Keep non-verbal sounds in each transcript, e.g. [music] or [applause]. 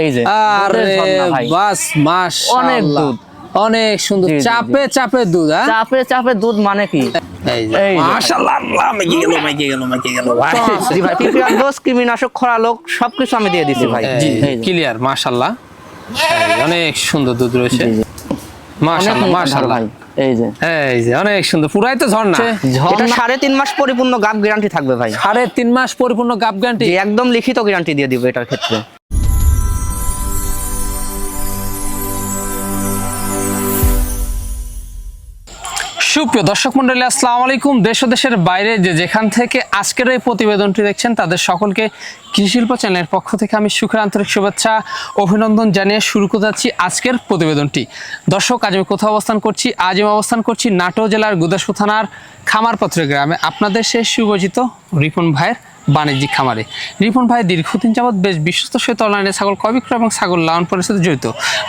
এই যে আরে। বাস মাস অনেক দুধ। অনেক সুন্দর। চাপে চাপে দুধ হ্যাঁ? চাপে চাপে দুধ মানে কি? কৃমিনাশক খরা লোক সবকিছু আমি দিয়ে দিছি ভাই। ক্লিয়ার অনেক সুন্দর দুধ রয়েছে। এই যে। এই যে অনেক সুন্দর। পুরাই তো ঝর্ণা। এটা সাড়ে তিন মাস পরিপূর্ণ গাব গ্যারান্টি থাকবে ভাই। সাড়ে তিন মাস পরিপূর্ণ গাব গ্যারান্টি একদম লিখিত গ্যারান্টি দিয়ে দিবে এটার ক্ষেত্রে। সুপ্রিয় দর্শক মন্ডলী আসসালামু আলাইকুম। দেশ ও দেশের বাইরে যে যেখান থেকে আজকের এই প্রতিবেদনটি দেখছেন, তাদের সকলকে কৃষিশিল্প চ্যানেলের পক্ষ থেকে আমি সুখের আন্তরিক শুভেচ্ছা, অভিনন্দন জানিয়ে শুরু করতে যাচ্ছি আজকের প্রতিবেদনটি। দর্শক, আজ আমি কোথাও অবস্থান করছি? আজ আমি অবস্থান করছি নাটোর জেলার গুদাসপুর থানার খামারপত্র গ্রামে। আপনাদের সেই সুপরিচিত রিপন ভাইয়ের বাণিজ্যিক খামারে। রিপন ভাই দীর্ঘদিন যাবৎ বেশ বিশ্বস্ত সহিত অনলাইনে ছাগল ক্রয় বিক্রয় এবং ছাগল লালন পালনের সাথে জড়িত।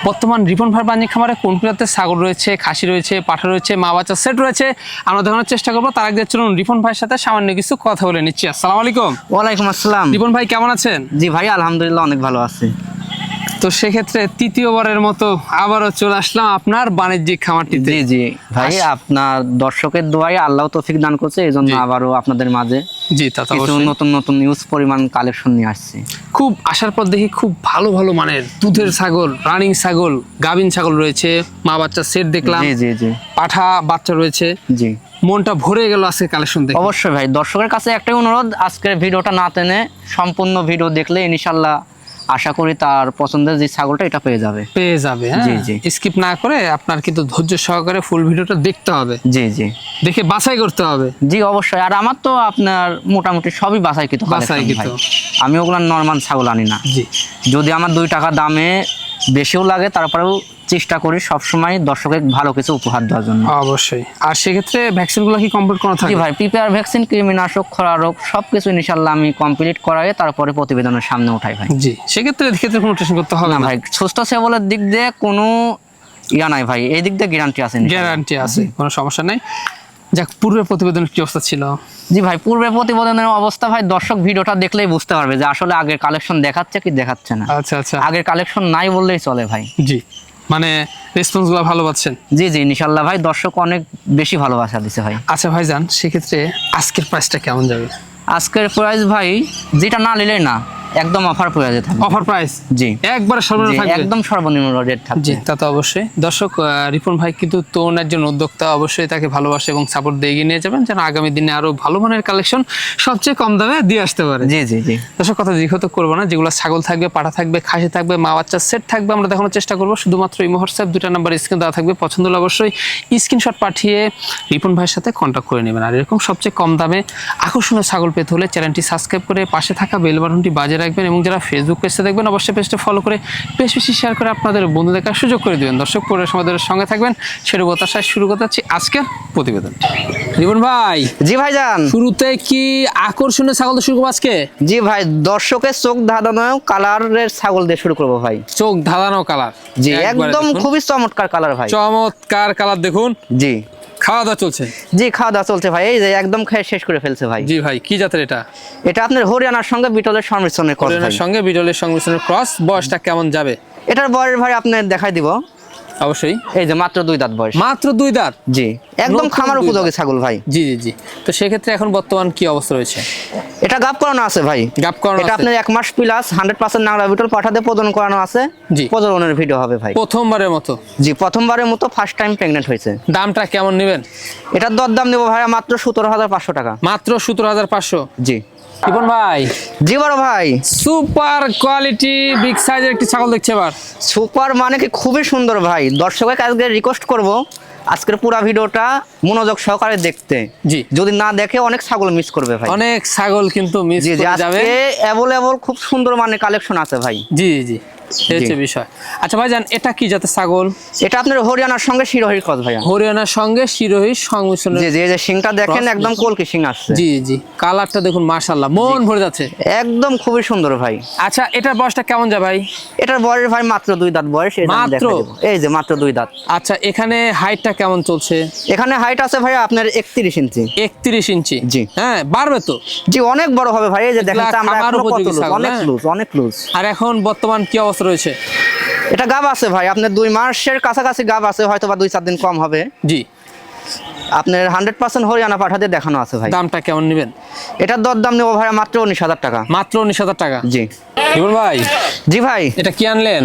বর্তমান রিপন ভাই বাণিজ্যিক খামারে কোন কোনটাতে ছাগল রয়েছে খাসি রয়েছে পাঠা রয়েছে মা বাচ্চা সেট রয়েছে আমরা দেখানোর চেষ্টা করব। তার আগে চলুন রিপন ভাইয়ের সাথে সামান্য কিছু কথা বলে নিচ্ছি। আসসালামু আলাইকুম। ওয়ালাইকুম আসসালাম। রিপন ভাই কেমন আছেন? জি ভাই আলহামদুলিল্লাহ অনেক ভালো আছি। তো সেক্ষেত্রে তৃতীয়বারের মতো আবারও চলে আসলাম আপনার বাণিজ্যিক খামারটিতে। জি জি। ভাই আপনার দর্শকের দোয়াই আল্লাহ তৌফিক দান করছে এই জন্য আবারও আপনাদের মাঝে জি তা কিছু নতুন নতুন নিউজ পরিমাণ কালেকশন নিয়ে আসছি। খুব আসার পর দেখি খুব ভালো ভালো মানের দুধের ছাগল রানিং ছাগল গাভিন ছাগল রয়েছে। মা বাচ্চা সেট দেখলাম। জি জি জি। পাঠা বাচ্চা রয়েছে। জি। মনটা ভরে গেল আজকে কালেকশন দেখে। অবশ্যই ভাই দর্শকের কাছে একটাই অনুরোধ আজকের ভিডিওটা না টেনে সম্পূর্ণ ভিডিও দেখলে ইনশাল্লাহ আশা করি তার পছন্দের যে ছাগলটা এটা পেয়ে যাবে। পেয়ে যাবে হ্যাঁ? জি, জি। স্কিপ না করে আপনার কিন্তু ধৈর্য সহকারে ফুল ভিডিওটা দেখতে হবে। জি জি। দেখে বাছাই করতে হবে। জি অবশ্যই। আর আমার তো আপনার মোটামুটি সবই বাছাইকৃত কিন্তু বাছাই কিন্তু আমি ওগুলো নর্মাল ছাগল আনি না। জি। যদি আমার দুই টাকা দামে বেশিও লাগে তারপরেও চেষ্টা করি সবসময় দর্শকের ভালো কিছু উপহার দেওয়ার জন্য। অবশ্যই। আর সেক্ষেত্রে ভ্যাকসিনগুলো কি কমপ্লিট করা থাকে? ভাই প্রিপেয়ার ভ্যাকসিন কৃমিনাশক খরা রোগ সব কিছু ইনশাল্লাহ আমি কমপ্লিট করাই তারপরে প্রতিবেদনের সামনে উঠাই ভাই। জি সেক্ষেত্রে ক্ষেত্রে কোনো টেনশন করতে হবে না ভাই সুস্থ সেবলের দিক দিয়ে কোনো ইয়া নাই ভাই এই দিক দিয়ে গ্যারান্টি আছে। গ্যারান্টি আছে কোনো সমস্যা নেই। যাক পূর্বের প্রতিবেদনের কি অবস্থা ছিল? জি ভাই পূর্বে প্রতিবেদনের অবস্থা ভাই দর্শক ভিডিওটা দেখলেই বুঝতে পারবে যে আসলে আগের কালেকশন দেখাচ্ছে কি দেখাচ্ছে না। আচ্ছা আচ্ছা। আগের কালেকশন নাই বললেই চলে ভাই। জি। মানে রেসপন্সগুলো ভালো পাচ্ছেন? জি জি ইনশাল্লাহ ভাই দর্শক অনেক বেশি ভালোবাসা দিছে ভাই। আচ্ছা ভাইজান সেক্ষেত্রে আজকের প্রাইসটা কেমন যাবে? আজকের প্রাইস ভাই যেটা না নিলে না। একদম অফার প্রাইসে থাকবে। অফার প্রাইস জি। একবারে সর্বনিম্ন থাকবে? একদম সর্বনিম্ন রেট থাকবে। জি তা তো অবশ্যই। দর্শক রিপন ভাই কিন্তু উদ্যোক্তা অবশ্যই তাকে ভালোবাসে এবং সাপোর্ট দিয়ে এগিয়ে নিয়ে যাবেন যেন আগামী দিনে আরও ভালো মানের কালেকশন সবচেয়ে কম দামে দিয়ে আসতে পারে। জি জি জি। দর্শক কথা দীর্ঘত করব না। যেগুলো ছাগল থাকবে পাঠা থাকবে খাসি থাকবে মা বাচ্চার সেট থাকবে আমরা দেখানোর চেষ্টা করব। শুধুমাত্র এই হোয়াটসঅ্যাপ দুটা নাম্বার স্ক্রিন দেওয়া থাকবে। পছন্দ হলে অবশ্যই স্ক্রিনশট পাঠিয়ে রিপন ভাইয়ের সাথে কন্ট্যাক্ট করে নেবেন। আর এরকম সবচেয়ে কম দামে আকর্ষণীয় ছাগল পেতে হলে চ্যানেলটি সাবস্ক্রাইব করে পাশে থাকা বেল বাটনটি বাজিয়ে রাখবেন এবং যারা ফেসবুক পেজটা দেখবেন অবশ্যই পেজটা ফলো করে বেশি বেশি শেয়ার করে আপনাদের বন্ধু দেখার সুযোগ করে দেবেন। দর্শক পরের সময় সঙ্গে থাকবেন। সেটা কথাশায় শুরু করতে যাচ্ছি আজকের প্রতিবেদন। রিপন ভাই জি ভাই যান শুরুতে কি আকর্ষণীয় ছাগল শুরু করব আজকে? জি ভাই দর্শকের চোখ ধাঁধানো কালারের ছাগল দিয়ে শুরু করব ভাই। চোখ ধাঁধানো কালার। জি একদম খুবই চমৎকার কালার ভাই। চমৎকার কালার দেখুন। জি। খাওয়া দাওয়া চলছে? জি খাওয়া দাওয়া চলছে ভাই। এই যে একদম খেয়ে শেষ করে ফেলছে ভাই। জি ভাই কি জাতের এটা? এটা আপনার হরিয়ানার সঙ্গে বিটলের সংমিশ্রণের ক্রস হরিয়ানার সঙ্গে বিটলের সংমিশ্রণের ক্রস বয়সটা কেমন যাবে? এটার বয়স ভাই আপনার দেখাই দিব। অবশ্যই। এই যে মাত্র দুই দাঁত বয়স। মাত্র দুই দাঁত? জি একদম খামার উপযোগী ছাগল ভাই। জি জি জি। তো সেক্ষেত্রে এখন বর্তমান কি অবস্থা রয়েছে? এটা গাপ করানো আছে ভাই। গাপ করানো এটা আপনার এক মাস plus hundred percent Nangra Beetal পাঠাতে প্রজন করানো আছে। জি। প্রজননের ভিডিও হবে ভাই। প্রথমবারের মতো? জি প্রথমবারের মতো ফার্স্ট টাইম প্রেগনেন্ট হয়েছে। দামটা কেমন নেবেন? এটার দর দাম নেব ভাই মাত্র সতেরো হাজার পাঁচশো টাকা। মাত্র সতেরো হাজার পাঁচশো? জি। রিপন ভাই। জি বড় ভাই। সুপার কোয়ালিটি বিগ সাইজের একটি ছাগল দেখছি এবার। সুপার মানে কি খুবই সুন্দর ভাই। দর্শকের আজকে রিকোয়েস্ট করব আজকের পুরো ভিডিওটা মনোযোগ সহকারে দেখতে। জি। যদি না দেখে অনেক ছাগল মিস করবে ভাই। অনেক ছাগল কিন্তু মিস করে যাবে। আজকে অ্যাভেলেবল খুব সুন্দর মানে কালেকশন আছে ভাই। জি জি। বিষয়। আচ্ছা ভাইজান এটা কি জাতের ছাগল? এটা আপনার হরিয়ানার সঙ্গে শিরোহির কস ভাইয়া। হরিয়ানার সঙ্গে শিরোহী সংমিশ্রণের জি জি যে সিংটা দেখেন একদম কলকি সিং আসছে। জি জি কালারটা দেখুন মাশাল্লাহ মন ভরে যাচ্ছে। একদম খুবই সুন্দর ভাই। আচ্ছা এটার বয়সটা কেমন যায় ভাই? এটার বয়স ভাই মাত্র দুই দাঁত বয়স এই যে আমি মাত্র? এই যে মাত্র দুই দাঁত। আচ্ছা এখানে হাইটটা কেমন চলছে? এখানে হাইট আছে ভাই আপনার একত্রিশ ইঞ্চি। একত্রিশ ইঞ্চি? জি। হ্যাঁ বাড়বে তো। জি অনেক বড় হবে ভাই এই যে দেখেন আমরা অনেক হ্যাঁ? লুজ অনেক লুজ। আর এখন বর্তমান কি অবস্থা? রয়েছে। এটা গাব আছে ভাই আপনার দুই মাসের কাছাকাছি গাব আছে হয়তো বা দুই চার দিন কম হবে। জি। আপনার হান্ড্রেড পার্সেন্ট হরিয়ানা পাঠাতে দেখানো আছে ভাই। দামটা কেমন নেবেন? এটার দর দাম নেব ভাই মাত্র উনিশ হাজার টাকা। মাত্র উনিশ হাজার টাকা? জি। রিপন ভাই জি ভাই। এটা কি আনলেন?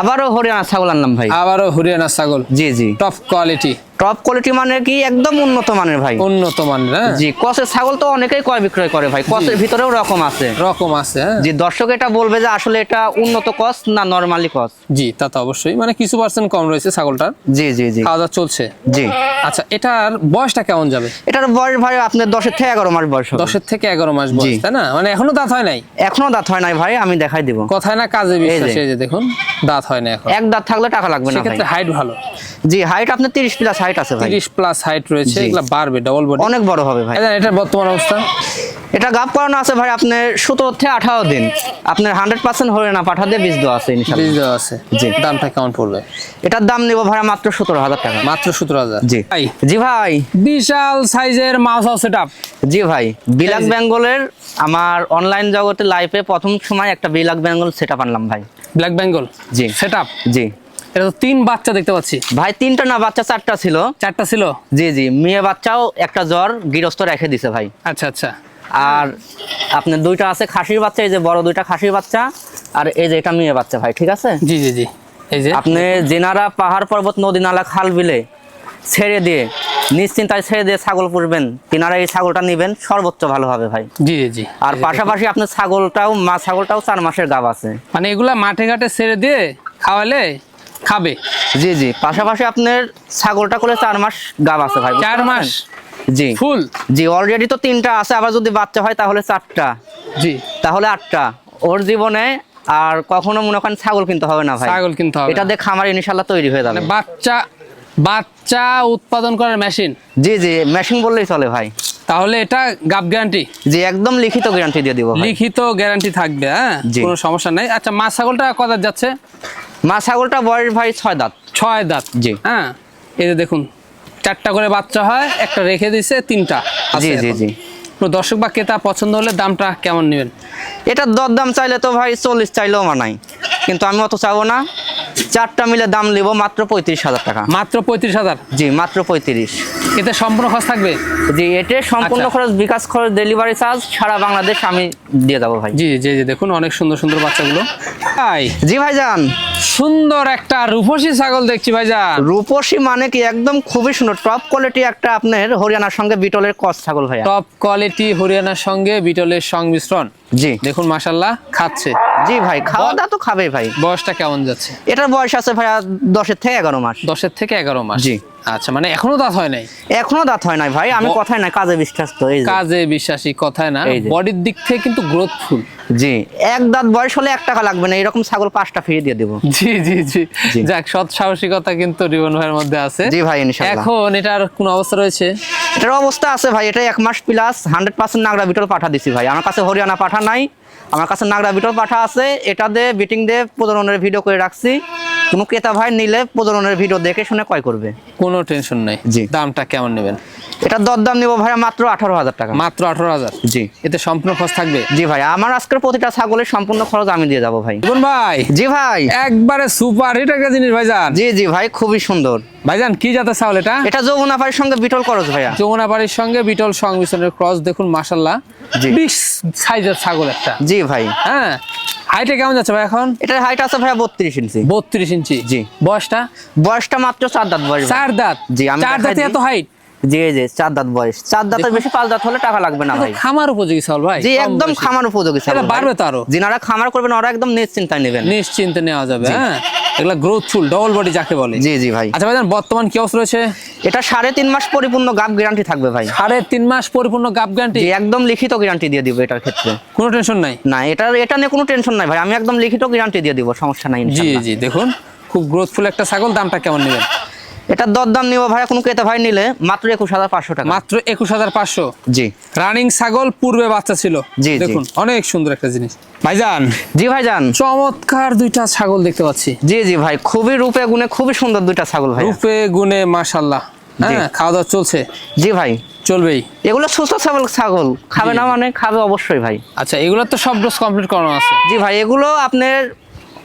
আবারও হরিয়ানা ছাগল আনলাম ভাই। আবারও হরিয়ানা ছাগল? জি জি। টপ কোয়ালিটি টপ কোয়ালিটি মানে কি একদম উন্নত মানের ভাই। উন্নত মানের হ্যাঁ? জি কসের ছাগল তো অনেকেই ক্রয় বিক্রয় করে ভাই। কসের ভিতরেও রকম আছে। রকম আছে হ্যাঁ? জি দর্শক এটা বলবে যে আসলে এটা উন্নত কস না নরমালি কস জি তা তো অবশ্যই। মানে কিছু পার্সেন্ট কম রয়েছে ছাগলটার। জি জি জি। খাওয়া চলছে। জি। আচ্ছা এটার বয়সটা কেমন যাবে? এটার বয়স ভাই আপনার দশের থেকে এগারো মাস বয়স দশের থেকে এগারো মাস বয়স তাই না? মানে এখনও দাঁত হয় নাই? এখনও দাঁত হয় নাই ভাই আমি দেখাই দিব। কথায় না কাজে বিশ্বাস এই যে দেখুন দাঁত হয় না এখন। এক দাঁত থাকলে টাকা লাগবে না সেক্ষেত্রে হাইট ভালো। জি হাইট আপনার তিরিশ প্লাস হাইট আছে ভাই। তিরিশ প্লাস হাইট রয়েছে এগুলা বাড়বে ডবল বডি অনেক বড় হবে ভাই। এটার বর্তমান অবস্থা। এটা গাপ করানো আছে ভাই আপনার সতেরো থেকে আঠারো দিন। আপনার হান্ড্রেড পার্সেন্ট হয়ে না পাঠাতে বীজ দেওয়া আছে বীজ দেওয়া আছে। জি। দামটা কেমন পড়বে? এটার দাম নেব ভাই মাত্র সতেরো হাজার টাকা। মাত্র সতেরো হাজার। জি। ভাই। জি ভাই। বিশাল সাইজের মাছ সেট আপ জি ভাই। বিলাক বেঙ্গলের আমার অনলাইন জগতে লাইফে প্রথম সময় একটা বিলাক বেঙ্গল সেট আপ আনলাম ভাই। ব্ল্যাক বেঙ্গল? জি। সেট আপ জি। এটা তো তিন বাচ্চা দেখতে পাচ্ছি। ভাই তিনটা না বাচ্চা চারটা ছিল। চারটা ছিল? জি জি। মেয়ে বাচ্চাও একটা জ্বর গৃহস্থ রেখে দিছে ভাই। আচ্ছা আচ্ছা। আর আপনার দুইটা আছে খাসির বাচ্চা এই যে বড় দুইটা খাসির বাচ্চা আর এই যে এটা মেয়ে বাচ্চা ভাই ঠিক আছে? জি জি জি। এই যে। আপনি জেনারা পাহাড় পর্বত নদী নালা খাল বিলে ছেড়ে দিয়ে নিশ্চিন্তায় ছেড়ে দিয়ে ছাগল পুষবেন তিনারা এই ছাগলটা নেবেন সর্বোচ্চ ভালো হবে ভাই। জি জি আর পাশাপাশি আপনার ছাগলটাও মা ছাগলটাও চার মাসের গাব আছে। মানে এগুলা মাঠে ঘাটে ছেড়ে দিয়ে খাওয়ালে খাবে। জি জি। পাশাপাশি আপনার ছাগলটা করে চার মাস গাব আছে ভাই চার মাস? জি। ফুল? জি অলরেডি তো তিনটা আছে আবার যদি বাচ্চা হয় তাহলে চারটা। জি। তাহলে আটটা। ওর জীবনে আর কখনো মনে করেন ছাগল কিনতে হবে না ভাই। ছাগল কিনতে হবে এটা দিয়ে খামার ইনশাল্লাহ তৈরি হয়ে যাবে। মানে বাচ্চা বাচ্চা উৎপাদন করার মেশিন জি জি মেশিন বললেই চলে ভাই। তাহলে এটা গাপ গ্যারান্টি জি একদম লিখিত গ্যারান্টি দিয়ে দিব লিখিত গ্যারান্টি থাকবে হ্যাঁ। কোনো সমস্যা নাই। আচ্ছা মা ছাগলটা কত যাচ্ছে? মা ছাগলটা বয়স ভাই ছয় দাঁত। ছয় দাঁত। জি। হ্যাঁ? এই যে দেখুন চারটা করে বাচ্চা হয় একটা রেখে দিছে তিনটা জি জি জি। দর্শক বা ক্রেতা পছন্দ হলে দামটা কেমন নেবেন? এটার দর দাম চাইলে তো ভাই চল্লিশ চাইলেও মানাই কিন্তু আমি অত চাবো না। চারটা মিলে দাম নেব মাত্র পঁয়ত্রিশ হাজার টাকা। মাত্র পঁয়ত্রিশ হাজার? জি মাত্র পঁয়ত্রিশ। এতে সম্পূর্ণ খরচ থাকবে? জি এতে সম্পূর্ণ আচ্ছা। খরচ বিকাশ খরচ ডেলিভারি চার্জ সারা বাংলাদেশ আমি দিয়ে যাব ভাই। জি জি জি দেখুন অনেক সুন্দর সুন্দর বাচ্চাগুলো। ভাই জি ভাইজান। সুন্দর একটা রূপসী ছাগল দেখছি ভাইজান। রূপসী মানে কি একদম খুবই সুন্দর টপ কোয়ালিটি একটা আপনার হরিয়ানার সঙ্গে বিটলের কস ছাগল ভাই টপ কোয়ালিটি হরিয়ানার সঙ্গে বিটলের সংমিশ্রণ। জি। দেখুন মাশাল্লাহ খাচ্ছে। জি ভাই খাওয়া দাওয়া তো খাবে ভাই। বয়সটা কেমন যাচ্ছে? এটার বয়স আছে ভাইয়া দশের থেকে এগারো মাস। দশের থেকে এগারো মাস। জি। আচ্ছা মানে এখনও দাঁত হয় নাই? এখনও দাঁত হয় নাই ভাই আমি নাই কাজে বিশ্বাস তো এই কাজে বিশ্বাসী কথায় না বডির দিক থেকে কিন্তু গ্রোথফুল জি এক দাঁত বয়স হলে এক টাকা লাগবে না এরকম ছাগল পাঁচটা ফিরিয়ে দিয়ে দেবো। জি জি জি। যাক সৎ সাহসিকতা কিন্তু রিবন ভাইয়ের মধ্যে আছে। জি ভাই এখন এটার কোন অবস্থা রয়েছে? এটার অবস্থা আছে ভাই এটা এক মাস plus hundred percent Nagra Beetal পাঠা দিছি ভাই। আমার কাছে হরিয়ানা পাঠা নাই আমার কাছে নাগরা বিটল পাঠা আছে এটা দিয়ে বিটিং দিয়ে প্রজননের ভিডিও করে রাখছি। কোনো ক্রেতা ভাই নিলে প্রজননের ভিডিও দেখে শুনে ক্রয় করবে। কোনো টেনশন নাই। জি। দামটা কেমন নেবেন? এটা দরদাম নিব ভাই মাত্র আঠারো হাজার টাকা। মাত্র আঠারো হাজার? জি। এতে সম্পূর্ণ খরচ থাকবে? জি ভাই আমার আজকের প্রতিটা ছাগলের সম্পূর্ণ খরচ আমি দিয়ে যাব ভাই। ভাই। জি ভাই। একবারে সুপার হিট একটা জিনিস ভাইজান। জি জি ভাই খুবই সুন্দর। ভাইজান কি জাতের ছাগল এটা? এটা যমুনাপাড়ির সঙ্গে বিটল ক্রস ভাইয়া। যমুনাপাড়ির সঙ্গে বিটল সংমিশ্রণের ক্রস দেখুন মাশাল্লাহ জি। বিশ সাইজের ছাগল একটা। জি ভাই। হ্যাঁ? হাইটে কেমন যাচ্ছে ভাই এখন? এটার হাইট আছে ভাইয়া বত্রিশ ইঞ্চি। বত্রিশ ইঞ্চি। জি। বয়সটা? বয়সটা মাত্র চার দাঁত বয়স। চার দাঁত। জি, আমি চার দাঁতে এত হাইট জি জি চার দাঁত বয়স। চার দাঁতের বেশি পাঁচ দাঁত হলে টাকা লাগবে না ভাই। খামার উপযোগী ছাগল ভাই জি একদম খামার উপযোগী ভাই। বাড়বে তো আরও। যিনারা খামার করবেন ওরা একদম নিশ্চিন্তায় নেবেন। নিশ্চিন্তে নেওয়া যাবে হ্যাঁ? এগুলা গ্রোথফুল ডবল বডি যাকে বলে। জি জি ভাই। আচ্ছা ভাইজান বর্তমান কি অবস্থা রয়েছে? এটা সাড়ে তিন মাস পরিপূর্ণ গাপ গ্যারান্টি থাকবে ভাই। সাড়ে তিন মাস পরিপূর্ণ গাপ গ্যারান্টি একদম লিখিত গ্যারান্টি দিয়ে দিব এটার ক্ষেত্রে। কোনো টেনশন নাই? না এটা এটা নিয়ে কোনো টেনশন নাই ভাই। আমি একদম লিখিত গ্যারান্টি দিয়ে দিব সমস্যা নাই জি জি দেখুন খুব গ্রোথফুল একটা ছাগল দামটা কেমন নেবেন? এটার দরদাম নিব ভাই কোনো ক্রেতা ভাই নিলে মাত্র একুশ হাজার পাঁচশো টাকা। মাত্র একুশ হাজার পাঁচশো? জি। রানিং ছাগল পূর্বে বাচ্চা ছিল। জি। দেখুন অনেক সুন্দর একটা জিনিস। ভাইজান জি ভাইজান। চমৎকার দুইটা ছাগল দেখতে পাচ্ছি। জি জি ভাই খুবই রূপে গুণে খুবই সুন্দর দুইটা ছাগল ভাই রূপে গুণে মাশাল্লাহ। হ্যাঁ খাওয়া দাওয়া চলছে? জি ভাই। চলবেই। এগুলো সুস্থ ছাগল ছাগল। খাবে না মানে খাবে অবশ্যই ভাই। আচ্ছা এগুলোর তো সব ডোজ কমপ্লিট করানো আছে। জি ভাই এগুলো আপনার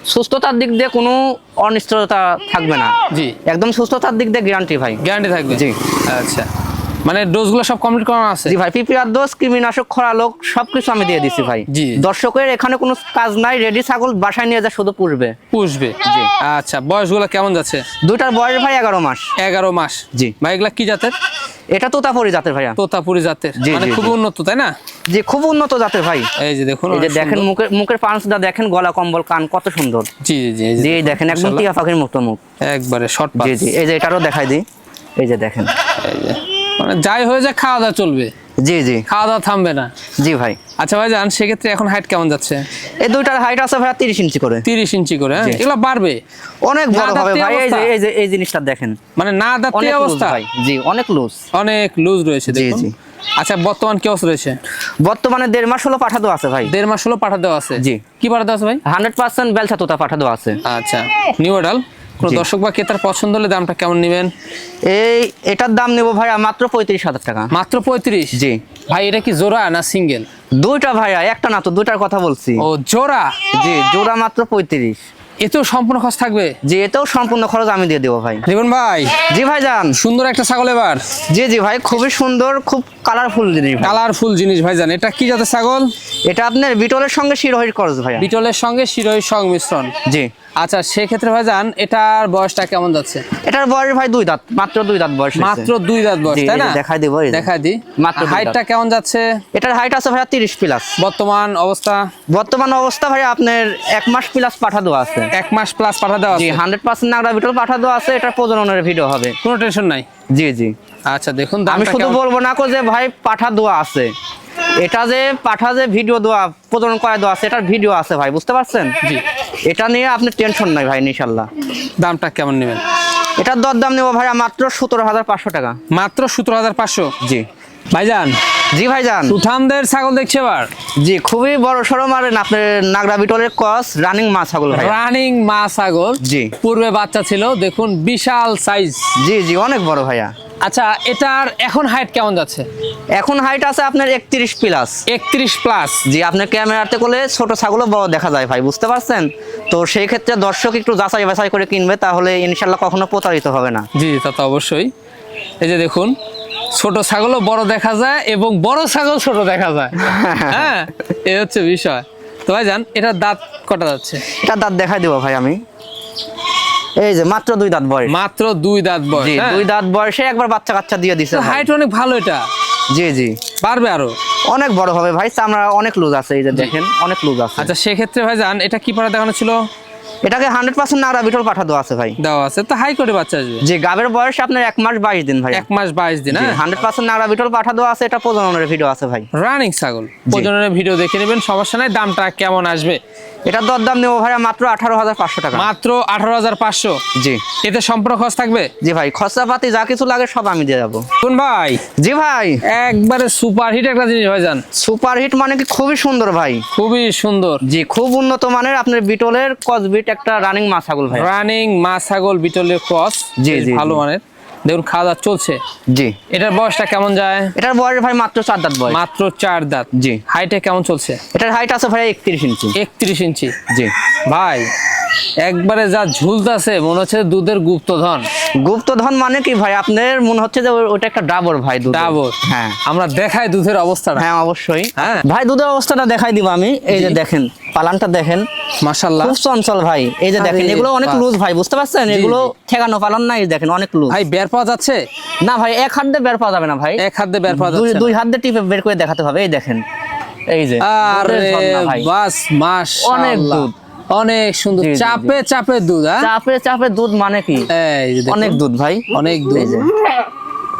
সুস্থতার দিক দিয়ে কোনো অনিশ্চয়তা থাকবে না। জি। একদম সুস্থতার দিক দিয়ে গ্যারান্টি ভাই। গ্যারান্টি থাকবে? জি। আচ্ছা। মানে ডোজগুলো সব কমপ্লিট করানো আছে? জি ভাই পিপিআর দোষ কৃমিনাশক খরালোক সবকিছু আমি দিয়ে দিচ্ছি ভাই। জি। দর্শকের এখানে কোনো কাজ নাই রেডি ছাগল বাসায় নিয়ে যা শুধু পুষবে। পুষবে? আচ্ছা বয়সগুলো কেমন যাচ্ছে? দুইটার বয়স ভাই এগারো মাস। এগারো মাস। জি। ভাই এগুলা কি জাতের? এটা তোতাপুরি জাতের ভাইয়া। তোতাপুরি জাতের। জি, মানে খুব উন্নত তাই না? জি খুব উন্নত জাতের ভাই। এই যে দেখুন এই যে দেখেন। মুখের মুখের পাঁচটা দেখেন গলা কম্বল কান কত সুন্দর। জি জি জি এই জি দেখেন একদম। টিয়া পাখির মতো মুখ। একবারে শর্ট জি জি এই যে এটারও দেখাই দিই। এই যে দেখেন। এই যে। মানে যাই হয়ে যায় খাওয়া দাওয়া চলবে। জি জি। খাওয়া দাওয়া থামবে না। জি ভাই। আচ্ছা ভাই যান সেক্ষেত্রে এখন হাইট কেমন যাচ্ছে? এই দুইটার হাইট আছে ভাইয়া তিরিশ ইঞ্চি করে। তিরিশ ইঞ্চি করে হ্যাঁ? এগুলো বাড়বে। অনেক বড় হবে ভাই এই যে এই যে এই জিনিসটা দেখেন। মানে না দাঁত অবস্থা? ভাই জি অনেক লুজ অনেক লুজ রয়েছে জি, জি। আচ্ছা বর্তমান কি অবস্থা রয়েছে? বর্তমানে দেড় মাস হলো পাঠা দেওয়া আছে ভাই। দেড় মাস হলো পাঠা দেওয়া আছে? জি। কি পাঠা দেওয়া আছে ভাই? হান্ড্রেড পার্সেন্ট বেলসা তোতা পাঠা দেওয়া আছে। আচ্ছা নিউ অর্ডার কোন। দর্শক বা ক্রেতার পছন্দ হলে দামটা কেমন নেবেন? এই এটার দাম নেব ভাই মাত্র পঁয়ত্রিশ হাজার টাকা। মাত্র পঁয়ত্রিশ? জি। ভাই এটা কি জোড়া না সিঙ্গেল? দুইটা ভাইয়া একটা না তো দুইটার কথা বলছি। ও জোড়া? জি জোড়া মাত্র পঁয়ত্রিশ। এতেও সম্পূর্ণ খরচ থাকবে? জি এতেও সম্পূর্ণ খরচ আমি দিয়ে দেবো ভাই। রিবন ভাই? জি ভাই যান সুন্দর একটা ছাগল এবার। জি জি ভাই খুবই সুন্দর খুব কালারফুল জিনিস কালারফুল জিনিস ভাই জান এটা কি জাতের ছাগল? এটা আপনার বিটলের সঙ্গে শিরোহির খরচ ভাইয়া। বিটলের সঙ্গে শিরোহী সংমিশ্রণ। জি। আচ্ছা সেক্ষেত্রে ভাই যান এটার বয়সটা কেমন যাচ্ছে? এটার বয়স ভাই দুই দাঁত মাত্র দুই দাঁত বয়স মাত্র দুই দাঁত বয়স তাই না? দেখাই দেবো। দেখাই দি। মাত্র হাইটটা কেমন যাচ্ছে? এটার হাইট আছে ভাইয়া তিরিশ প্লাস বর্তমান অবস্থা? বর্তমান অবস্থা ভাইয়া আপনার এক মাস প্লাস পাঠা দেওয়া আছে। এক মাস প্লাস পাঠা দেওয়া আছে? হান্ড্রেড পার্সেন্ট নাগরা বিটল পাঠা দেওয়া আছে এটার প্রজননের ভিডিও হবে। কোনো টেনশন নাই? জি জি। আচ্ছা দেখুন আমি শুধু বলব না কো যে ভাই পাঠা দোয়া আছে। এটা যে পাঠা যে ভিডিও দেওয়া প্রজনন করা দেওয়া আছে এটার ভিডিও আছে ভাই বুঝতে পারছেন? জি। এটা নিয়ে আপনি টেনশন নাই ভাই ইনশাল্লাহ। দামটা কেমন নেবেন? এটার দর দাম নেব ভাই মাত্র সতেরো হাজার পাঁচশো টাকা। মাত্র সতেরো হাজার পাঁচশো? জি। ভাইজান? জি ভাই যান সুথামদের ছাগল দেখছি এবার। জি খুবই বড় সড়ো মারেন আপনার নাগরা বিটলের কস রানিং মা ছাগল ভাই। রানিং মা ছাগল। জি। পূর্বে বাচ্চা ছিল দেখুন বিশাল সাইজ জি জি অনেক বড় ভাইয়া। আচ্ছা এটার এখন হাইট কেমন যাচ্ছে? এখন হাইট আছে আপনার একত্রিশ প্লাস একত্রিশ প্লাস জি আপনার ক্যামেরাতে করলে ছোট ছাগলও বড় দেখা যায় ভাই বুঝতে পারছেন? তো সেই ক্ষেত্রে দর্শক একটু যাচাই বাছাই করে কিনবে তাহলে ইনশাল্লাহ কখনো প্রতারিত হবে না। জি তা তো অবশ্যই। এই যে দেখুন ছোট ছাগলও বড় দেখা যায় এবং বড় ছাগল ছোট দেখা যায়। [laughs] হ্যাঁ এই হচ্ছে বিষয়। তো ভাইজান এটার দাঁত কটা যাচ্ছে? এটা দাঁত দেখাই দেবো ভাই আমি। এই যে মাত্র দুই দাঁত বয়স। মাত্র দুই দাঁত বয়স হ্যাঁ? দুই দাঁত বয়সে একবার বাচ্চা কাচ্চা দিয়ে দিছে হাইট অনেক ভালো এটা। জি জি। পারবে আরও? অনেক বড় হবে ভাই চামড়া অনেক লুজ আছে এই যে দেখেন অনেক লুজ আছে। আচ্ছা সেক্ষেত্রে ভাইজান এটা কি পারা দেখানো ছিল? এটাকে হান্ড্রেড পার্সেন্ট নাগরা বিটল পাঠা দেওয়া আছে ভাই। দেওয়া আছে তো হাই করে বাচ্চা আসবে। যে গাবের বয়স আপনার এক মাস বাইশ দিন ভাই। এক মাস বাইশ দিন হান্ড্রেড পার্সেন্ট নাগরা বিটল পাঠা দেওয়া আছে এটা প্রজননের ভিডিও আছে ভাই। রানিং ছাগল। প্রজননের ভিডিও দেখে নেবেন সমস্যা নাই দামটা কেমন আসবে? এটার দরদাম নেব ভাই মাত্র আঠারো হাজার পাঁচশো টাকা। মাত্র আঠারো হাজার পাঁচশো? জি। এতে সম্পর্ক খরচ থাকবে? জি ভাই খরচা পাতি যা কিছু লাগে সব আমি দিয়ে যাব কোন ভাই? জি ভাই। একবারে সুপার হিট একটা জিনিস ভাইজান। সুপার হিট মানে কি খুবই সুন্দর ভাই। খুবই সুন্দর। জি খুব উন্নত মানের আপনার বিটলের কসবিট একটা রানিং মাছ ছাগল ভাই। রানিং মা ছাগল বিটলের ক্রস জি, জি, ভালো মানের। দেখুন খাওয়া দাওয়া চলছে। জি। এটার বয়সটা কেমন যায়? এটার বয়স ভাই মাত্র চার দাঁত বয়স। মাত্র চার দাঁত। জি। হাইটে কেমন চলছে? এটার হাইট আছে ভাই একত্রিশ ইঞ্চি। একত্রিশ ইঞ্চি। জি। ভাই একবারে যা ঝুলতাছে মনে হচ্ছে দুধের গুপ্তধন। গুপ্তধন মানে কি ভাই? আপনার মনে হচ্ছে যে ওটা একটা ডাবর ভাই দুধ ডাবর। হ্যাঁ। আমরা দেখাই দুধের অবস্থাটা। হ্যাঁ অবশ্যই। হ্যাঁ। ভাই দুধের অবস্থাটা দেখাই দিব আমি। এই যে দেখেন পালানটা দেখেন। মাশাল্লাহ খুব চঞ্চল ভাই। এই যে দেখেন এগুলো অনেক লুজ ভাই বুঝতে পারছেন? এগুলো ঠেকানো পালন না এই দেখেন অনেক লুজ। ভাই বের পাওয়া যাচ্ছে? না ভাই এক হাত দিয়ে বের পাওয়া যাবে না ভাই। এক হাত দিয়ে বের পাওয়া যাচ্ছে দুই হাত দিয়ে টিপে বের করে দেখাতে হবে। এই দেখেন। এই যে আরে ভাই। বাস মাস অনেক দুধ। অনেক সুন্দর। চাপে চাপে দুধ হ্যাঁ? চাপে চাপে দুধ মানে কি? অনেক দুধ ভাই। অনেক দুধ।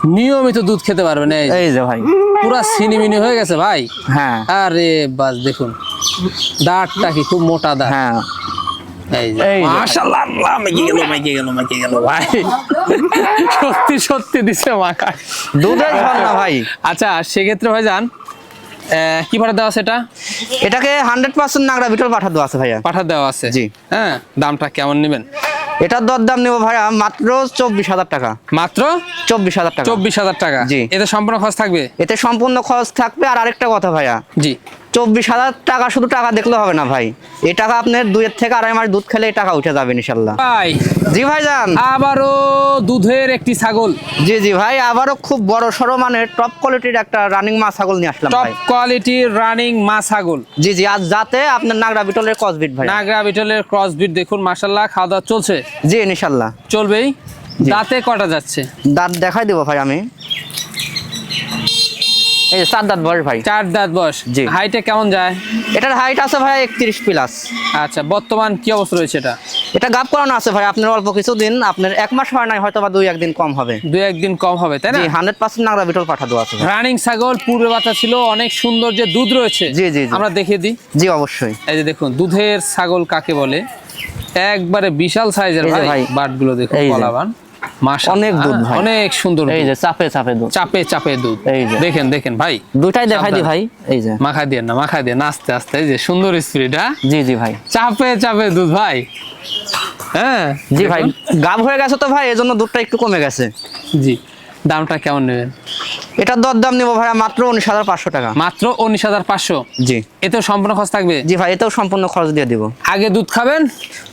নিয়মিত দুধ খেতে পারবেন এই যে। এই যে ভাই। পুরা সিনিমিনি হয়ে গেছে ভাই। হ্যাঁ। আরে বাস দেখুন। দাঁতটা কি খুব মোটা দাঁত। হ্যাঁ। সত্যি সত্যি দিছে মাকা দুধের ভাই। আচ্ছা সেক্ষেত্রে ভাই যান কি পাঠা দেওয়া আছে এটা? এটাকে হান্ড্রেড পার্সেন্ট নাগরা বিটল পাঠা দেওয়া আছে ভাইয়া। পাঠা দেওয়া আছে? জি। হ্যাঁ দামটা কেমন নেবেন? এটার দর দাম নেব ভাইয়া মাত্র চব্বিশ হাজার টাকা। মাত্র? চব্বিশ হাজার টাকা। চব্বিশ হাজার টাকা? জি। এতে সম্পূর্ণ খরচ থাকবে? এতে সম্পূর্ণ খরচ থাকবে আর আরেকটা কথা ভাইয়া। জি। চব্বিশ হাজার টাকা শুধু টাকা দেখলে হবে না ভাই। এই টাকা আপনার দুইয়ের থেকে আড়াই মাস দুধ খেলে এই টাকা উঠে যাবে ইনশাল্লাহ। ভাই। জি ভাই যান আবারও দুধের একটি ছাগল। জি জি ভাই আবারও খুব বড় সড়ো মানের টপ কোয়ালিটির একটা রানিং মা ছাগল নিয়ে আসলাম টপ কোয়ালিটির রানিং মা ছাগল। জি জি আজ যাতে আপনার নাগরা বিটলের কসবিট ভাই। নাগরা বিটলের ক্রস বিট দেখুন মাসাল্লাহ খাওয়া দাওয়া চলছে? জি ইনশাল্লাহ চলবেই? দাঁতে কটা যাচ্ছে? দাঁত দেখাই দেবো ভাই আমি। এই চার দাঁত বয়স ভাই। চার দাঁত বয়স। জি। হাইটে কেমন যায়? এটার হাইট আছে ভাই একত্রিশ প্লাস আচ্ছা বর্তমান কি অবস্থা রয়েছে এটা? এটা গাপ করানো আছে ভাই আপনার অল্প কিছুদিন আপনার এক মাস হয় নাই হয়তো বা দুই একদিন কম হবে। দুই একদিন কম হবে তাই না? জি হান্ড্রেড পার্সেন্ট নাগরা বিটল পাঠা দেওয়া আছে রানিং ছাগল পূর্বে বাচ্চা ছিল অনেক সুন্দর যে দুধ রয়েছে। জি, জি। আমরা দেখিয়ে দিই। জি অবশ্যই। এই যে দেখুন দুধের ছাগল কাকে বলে? একবারে বিশাল সাইজের ভাই। বাটগুলো দেখুন কলাবান অনেক দুধ ভাই। অনেক সুন্দর এই যে চাপে চাপে দুধ। চাপে চাপে দুধ। এই যে। দেখেন দেখেন ভাই। দুটাই দেখাই দি ভাই। এই যে। মাখা দিয়ে না মাখা দিয়ে আস্তে আস্তে এই যে সুন্দর স্পিরিট হ্যাঁ? জি জি ভাই। চাপে চাপে দুধ ভাই। হ্যাঁ? জি ভাই। গাব হয়ে গেছে তো ভাই এজন্য দুধটা একটু কমে গেছে। জি। দামটা কেমন নেবেন? এটার দর দাম নিবো ভাই মাত্র উনিশ হাজার পাঁচশো টাকা। মাত্র উনিশ হাজার পাঁচশো? জি। এতেও সম্পূর্ণ খরচ থাকবে? জি ভাই এতেও সম্পূর্ণ খরচ দিয়ে দিব। আগে দুধ খাবেন?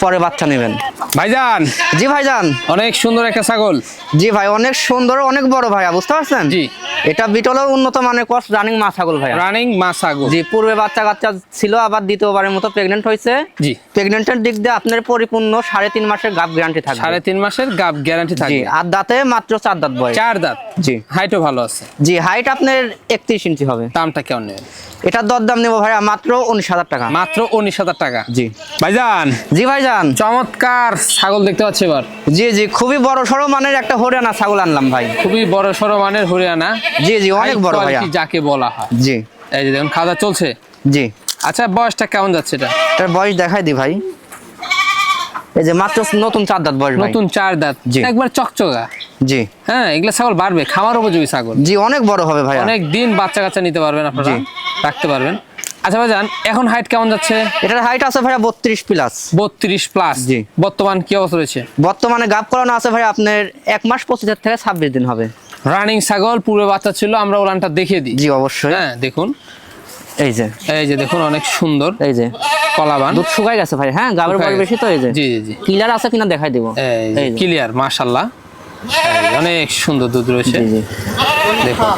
পরে বাচ্চা নেবেন। ভাইজান! জি ভাইজান। অনেক সুন্দর একটা ছাগল। জি ভাই অনেক সুন্দর অনেক বড় ভাইয়া বুঝতে পারছেন? জি। এটা বিটলের উন্নত মানের কস রানিং মা ছাগল ভাইয়া। রানিং মা ছাগল। জি পূর্বে বাচ্চা কাচ্চা ছিল আবার দ্বিতীয়বারের মতো প্রেগনেন্ট হয়েছে। জি। প্রেগনেন্টের দিক দিয়ে আপনার পরিপূর্ণ সাড়ে তিন মাসের গাব গ্যারান্টি থাকবে। সাড়ে তিন মাসের গাব গ্যারান্টি জি থাকবে। আর দাঁতে মাত্র চার দাঁত বয়স। চার দাঁত? জি। হাইটও ভালো আছে। জি হাইট আপনার একত্রিশ ইঞ্চি হবে। দামটা কেমন নেবেন? এটার দর দাম নেব ভাইয়া মাত্র উনিশ হাজার টাকা। মাত্র উনিশ হাজার টাকা। জি। ভাইজান। জি ভাইজান। চমৎকার ছাগল দেখতে পাচ্ছি এবার। জি জি খুবই বড় সড়ো মানের একটা হরিয়ানা ছাগল আনলাম ভাই। খুবই বড় সড়ো মানের হরিয়ানা। জি জি অনেক বড় ভাইয়া। যাকে বলা হয়। জি। এই যে দেখুন খাওয়া দাওয়া চলছে। জি। আচ্ছা বয়সটা কেমন যাচ্ছে এটা? এটার বয়স দেখাই দি ভাই। এই যে মাত্র নতুন চার দাঁত বয়স নতুন চার দাঁত জি। একবার চকচকা। জি। হ্যাঁ এগুলা ছাগল বাড়বে উপযোগী ছাগল। জি অনেক বড় হবে ভাইয়া। অনেক দিন বাচ্চা কাচ্চা নিতে পারবেন আপনারা রাখতে পারবেন। আচ্ছা ভাইজান এখন হাইট কেমন যাচ্ছে? এটার হাইট আছে ভাইয়া বত্রিশ প্লাস বত্রিশ প্লাস জি। বর্তমান কি অবস্থা রয়েছে? বর্তমানে গাপ করানো আছে ভাই আপনার এক মাস পঁচিশের থেকে ছাব্বিশ দিন হবে। রানিং ছাগল পূর্বে বাচ্চা ছিল আমরা ওলানটা দেখিয়ে দিই। জি অবশ্যই। হ্যাঁ দেখুন। এই যে। এই যে দেখুন অনেক সুন্দর। এই যে। কলাবান। দুধ শুকাই গেছে ভাই হ্যাঁ? গাবের শুকায় বেশি তো এই যে। জি জি কিলার আছে কিনা দেখাই দিব। এই এই ক্লিয়ার যে, অনেক সুন্দর দুধ রয়েছে। জি জি। দেখুন।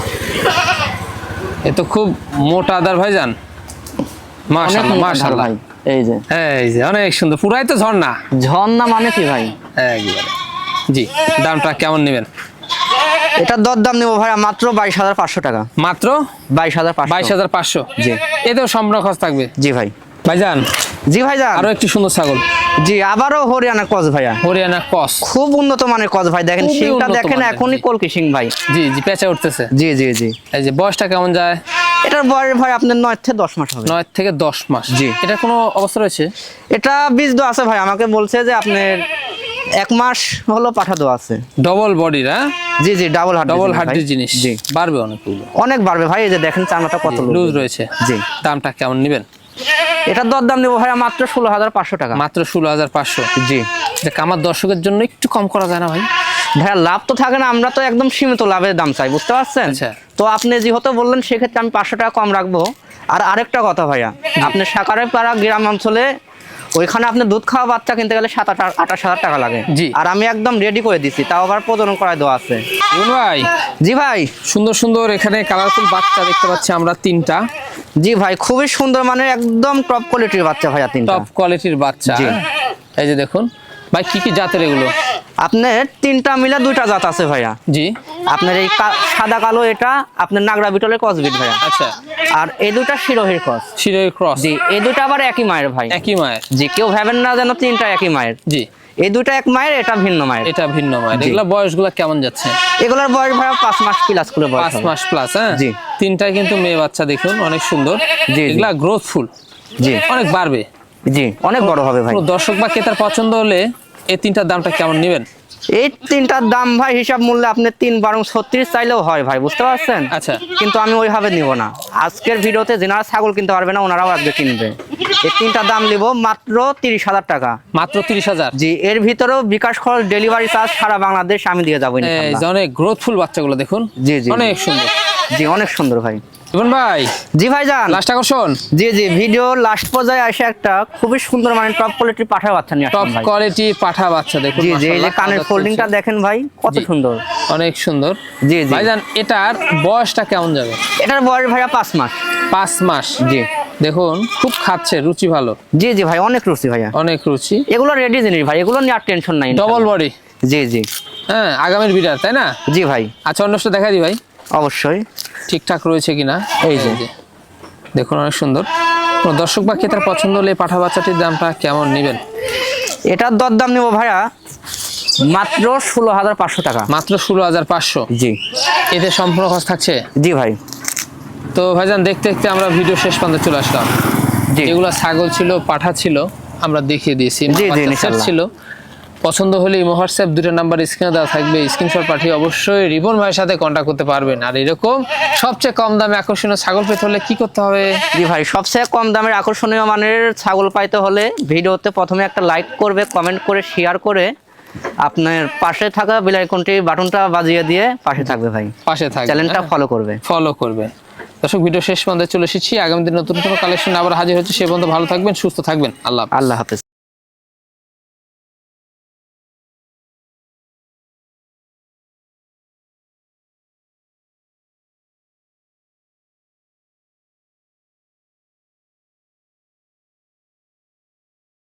এ তো খুব মোটা আদার ভাইজান। অনেক মাশাল্লাহ মোটা মাশাল্লাহ ভাই এই যে। এই যে অনেক সুন্দর। পুরাই তো ঝর্ণা। ঝর্ণা মানে কি ভাই? একবারে জি দামটা কেমন নেবেন? এটার দর দাম নেব ভাই মাত্র বাইশ হাজার পাঁচশো টাকা। মাত্র? বাইশ হাজার পাঁচশো। বাইশ হাজার পাঁচশো। জি। এতেও সম্পূর্ণ খরচ থাকবে। জি ভাই। ভাইজান জি ভাই যান আরও একটি সুন্দর ছাগল। জি আবারও হরিয়ানা কস ভাইয়া। হরিয়ানা কস। খুব উন্নত মানের কস ভাই। দেখেন সিংটা দেখেন এখনই কলকি সিং ভাই। জি জি পেঁচে উঠতেছে। জি জি জি। এই যে বয়সটা কেমন যায়? এটার বয়স ভাই আপনার নয় থেকে দশ মাস হবে। নয় থেকে দশ মাস। জি। এটা কোনো অবস্থা রয়েছে? এটা বীজ দেওয়া আছে ভাই। আমাকে বলছে যে আপনার এক মাস হলো পাঠা দেওয়া আছে। ডবল বডির হ্যাঁ জি জি ডাবল হার্ড ডবল হার্ডের জিনিস। জি। বাড়বে অনেকগুলো অনেক বাড়বে ভাই। এই যে দেখেন চামড়াটা কত লুজ রয়েছে। জি। দামটা কেমন নেবেন? এটার দর দাম নেব ভাই মাত্র ষোলো হাজার পাঁচশো টাকা। মাত্র ষোলো হাজার পাঁচশো? জি। দেখ আমার দর্শকের জন্য একটু কম করা যায় না ভাই? ভাইয়া লাভ তো থাকে না আমরা তো একদম সীমিত লাভের দাম চাই বুঝতে পারছেন? আচ্ছা। তো আপনি যেহেতু বললেন সেক্ষেত্রে আমি পাঁচশো টাকা কম রাখব। আর আরেকটা কথা ভাইয়া আপনি সাকারের পাড়া গ্রাম অঞ্চলে ওইখানে আপনি দুধ খাওয়া বাচ্চা কিনতে গেলে সাত আট আঠাশ হাজার টাকা লাগে। জি। আর আমি একদম রেডি করে দিচ্ছি তাও আবার প্রজনন করায় দেওয়া আছে। ভাই। জি ভাই। সুন্দর সুন্দর এখানে কালারফুল বাচ্চা দেখতে পাচ্ছি আমরা তিনটা। জি ভাই খুবই সুন্দর মানে একদম টপ কোয়ালিটির বাচ্চা ভাইয়া তিনটা টপ কোয়ালিটির বাচ্চা। জি। এই যে দেখুন ভাই কি কি জাতের এগুলো? আপনার তিনটা মিলে দুইটা জাত আছে ভাইয়া। জি। আপনার এই সাদা কালো এটা আপনার নাগরা বিটলের কসবিট ভাইয়া। আচ্ছা। আর এই দুইটা শিরোহির কস শিরোই ক্রস জি এই দুইটা আবার একই মায়ের ভাই। একই মায়ের। জি কেউ ভাবেন না যেন তিনটা একই মায়ের। জি। এই দুটা এক মায়ের এটা ভিন্ন মায়ের। এটা ভিন্ন মায়ের। এগুলা বয়সগুলো কেমন যাচ্ছে? এগুলার বয়স ভাই পাঁচ মাস প্লাস করে বয়স পাঁচ মাস প্লাস হ্যাঁ? জি। তিনটা কিন্তু মেয়ে বাচ্চা দেখুন অনেক সুন্দর। জি, জি। এগুলা গ্রোথফুল জি। অনেক বাড়বে। জি অনেক বড় হবে ভাই। দর্শক বা ক্রেতার পছন্দ হলে এই তিনটার দামটা কেমন নেবেন? এই তিনটার দাম ভাই হিসাব মূল্যে আপনি তিন বারং ছত্রিশ চাইলেও হয় ভাই বুঝতে পারছেন? আচ্ছা। কিন্তু আমি ওইভাবে নিব না। আজকের ভিডিওতে যেনারা ছাগল কিনতে পারবে না ওনারাও আজকে কিনবে। এই তিনটা দাম নিব মাত্র তিরিশ হাজার টাকা। মাত্র তিরিশ হাজার? জি এর ভিতরেও বিকাশ খরচ ডেলিভারি চার্জ সারা বাংলাদেশ আমি দিয়ে যাব। অনেক গ্রোথফুল বাচ্চাগুলো দেখুন। জি, জি। অনেক সুন্দর। জি অনেক সুন্দর ভাই। জীবন ভাই জি ভাইজান। লাস্ট আকর্ষণ? জি জি ভিডিও লাস্ট পর্যায়ে এসে একটা খুবই সুন্দর মানে টপ কোয়ালিটির পাঠা বাচ্চা নিয়ে টপ ভাই। কোয়ালিটি পাঠা বাচ্চা দেখুন জি জি এই যে কানের ফোল্ডিংটা দেখেন ভাই কত সুন্দর। অনেক সুন্দর। জি জি। ভাইজান এটার বয়সটা কেমন যাবে? এটার বয়স ভাইয়া পাঁচ মাস। পাঁচ মাস। জি। দেখুন খুব খাচ্ছে রুচি ভালো। জি জি ভাই অনেক রুচি ভাইয়া। অনেক রুচি। এগুলো রেডি জিনিস ভাই এগুলো নিয়ে আর টেনশন নাই ডবল বডি জি জি। হ্যাঁ আগামীর বিড়ার তাই না? জি ভাই। আচ্ছা অন্যটা দেখা দিই ভাই। অবশ্যই। ঠিকঠাক রয়েছে কিনা? এই যে। দেখুন অনেক সুন্দর। দর্শক বা ক্রেতার পছন্দ হলে পাঠা বাচ্চাটির দামটা কেমন নেবেন? এটার দরদাম নেব ভাইয়া মাত্র ষোলো হাজার পাঁচশো টাকা। মাত্র ষোলো হাজার পাঁচশো? জি। এতে সম্পূর্ণ খরচ থাকছে? জি ভাই। তো ভাইজান দেখতে দেখতে আমরা ভিডিও শেষ পর্যন্ত চলে আসলাম। যেগুলো ছাগল ছিল পাঠা ছিল আমরা দেখিয়ে দিয়েছি। ছিল। পছন্দ হলে ইমো হোয়াটসঅ্যাপ দুটো নাম্বার স্ক্রিনে দেওয়া থাকবে। স্ক্রিনশট পাঠিয়ে অবশ্যই রিবন ভাইয়ের সাথে কন্ট্যাক্ট করতে পারবেন। আর এরকম সবচেয়ে কম দামে আকর্ষণীয় ছাগল পেতে হলে কি করতে হবে? জি ভাই সবচেয়ে কম দামের আকর্ষণীয় মানের ছাগল পাইতে হলে ভিডিওতে প্রথমে একটা লাইক করবে কমেন্ট করে শেয়ার করে। আপনার পাশে থাকা বেল আইকনটি বাটনটা বাজিয়ে দিয়ে পাশে থাকবে ভাই। পাশে থাকবে চ্যানেলটা ফলো করবে। ফলো করবে। দর্শক ভিডিও শেষ পর্যন্ত চলে এসেছি। আগামী দিন নতুন কোনো কালেকশন আবার হাজির হচ্ছে সে পর্যন্ত ভালো থাকবেন সুস্থ থাকবেন। আল্লাহ আল্লাহ হাফেজ।